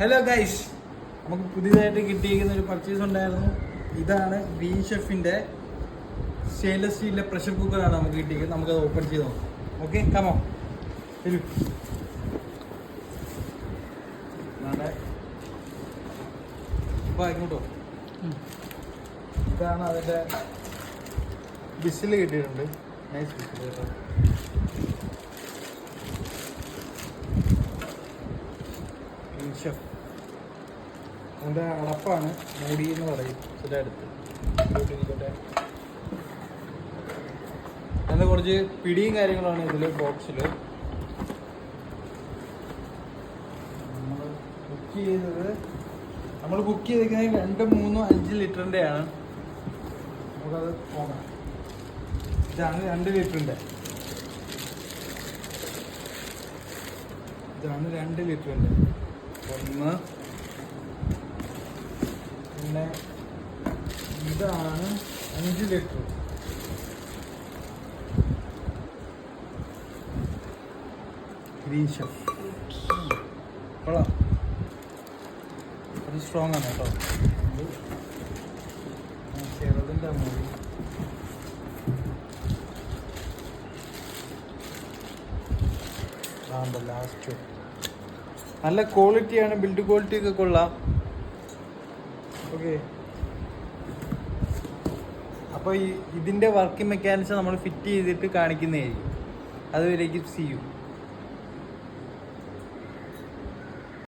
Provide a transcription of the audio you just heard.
Hello guys നമുക്ക് പുതിയതായിട്ട് കിട്ടിയിരിക്കുന്ന ഒരു പർച്ചേസ് ഉണ്ടായിരുന്നു. ഇതാണ് ബി ഷെഫിന്റെ സ്റ്റെയിൻലെസ് സ്റ്റീലിലെ പ്രഷർ കുക്കറാണ് നമുക്ക് കിട്ടിയിരിക്കുന്നത്. നമുക്കത് ഓപ്പൺ ചെയ്ത് നോക്കാം. ഓക്കെ കമോ വരൂ. ഇങ്ങോട്ടോ ഇതാണ് അതിന്റെ ബിസിൽ കിട്ടിയിട്ടുണ്ട്. നൈസ് ബിസിൽ കേട്ടോ. ഷെഫ് അതിന്റെ അടപ്പാണ് മൂടി എന്ന് പറയും. ഇതിന്റെ അടുത്ത്. അതിന്റെ കുറച്ച് പിടിയും കാര്യങ്ങളാണ് ഇതിൽ ബോക്സിൽ നമ്മൾ ബുക്ക് ചെയ്തത് നമ്മൾ ബുക്ക് ചെയ്തിരിക്കുന്നത് രണ്ട് മൂന്നോ അഞ്ച് ലിറ്ററിന്റെയാണ് നമുക്കത് പോകാം. ഇതാണ് രണ്ട് ലിറ്ററിന്റെ. ഇതാണ് രണ്ട് ലിറ്ററിന്റെ. ഒന്ന്. പിന്നെ ഇതാണ് അഞ്ച് ലിറ്റർ. അത് സ്ട്രോങ് ആണ് കേട്ടോ. ചെറുതിന്റെ മൂടി ലാസ്റ്റ് നല്ല ക്വാളിറ്റിയാണ് ബിൽഡ് ക്വാളിറ്റി ഒക്കെ കൊള്ളാം. ഓക്കെ അപ്പോൾ ഈ ഇതിന്റെ വർക്കിംഗ് മെക്കാനിസം നമ്മൾ ഫിറ്റ് ചെയ്തിട്ട് കാണിക്കുന്നതായിരിക്കും. അതുവരേക്കും സി യു